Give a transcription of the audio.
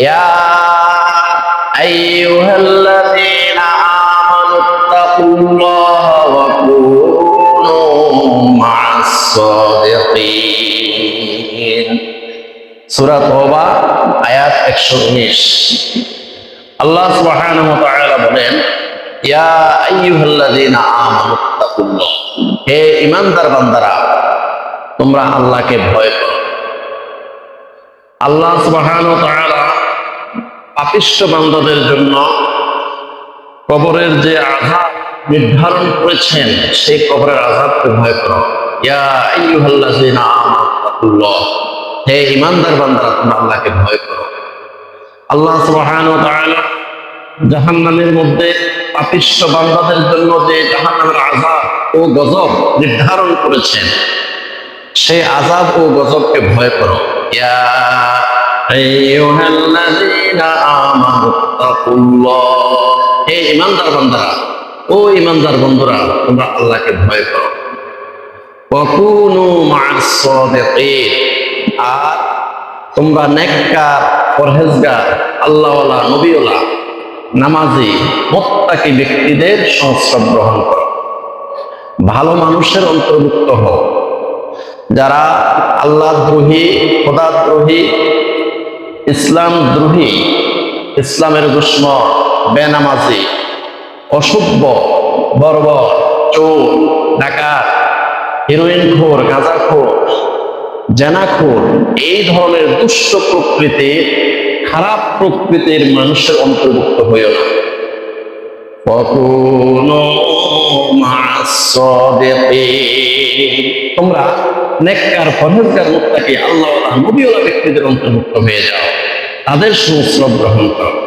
يا أيها الذين آمنوا اتقوا الله وكونوا مع الصادقين সূরা তওবা আয়াত 119 আল্লাহ সুবহানাহু ওয়া তাআলা বলেন ইয়া আইয়ুহাল্লাযীনা আমানু তাকুল্লাহ হে ঈমানদার বান্দারা তোমরা আল্লাহকে ভয় করো আল্লাহ সুবহানাহু ওয়া তাআলা পাপিষ্ঠ বান্দাদের জন্য কবরের যে আঘাত নির্ধারণ করেছেন, সেই কবরের আঘাতকে ভয় করো। হে ঈমানদার বান্দারা, তোমরা আল্লাহকে ভয় করো। আল্লাহ জাহান্নামের মধ্যে পাপিষ্ঠ বান্দাদের জন্য যে জাহান্নামের আযাব ও গজব নির্ধারণ করেছেন, সেই আযাব ও গজবকে ভয় করো। ইয়া আইয়ুহাল্লাযীনা হে বান্দারা, ও ঈমানদার বন্ধুরা, তোমরা আল্লাহকে ভয় করো। আর তোমরা আল্লাহওয়ালা, নবীওয়ালা, নামাজি, মোত্তাকি ব্যক্তিদের সংস্রব গ্রহণ করো। ভালো মানুষের অন্তর্ভুক্ত হও। যারা আল্লাহ দ্রোহী খোদা দ্রোহী ইসলাম দ্রোহী ইসলামের দুশ্ম বেনামাজি অসভ্য বর্ব চোর ডাকাত হিরোইন খোর গাঁজাখোর জানাখোর এই ধরনের দুষ্ট প্রকৃতির খারাপ প্রকৃতির মানুষের অন্তর্ভুক্ত হয়ে তোমরা নেককার ফরহেজকার লোকটাকে আল্লাহ ব্যক্তিদের অন্তর্ভুক্ত হয়ে যাও। তাদের সংস্রব গ্রহণ করো।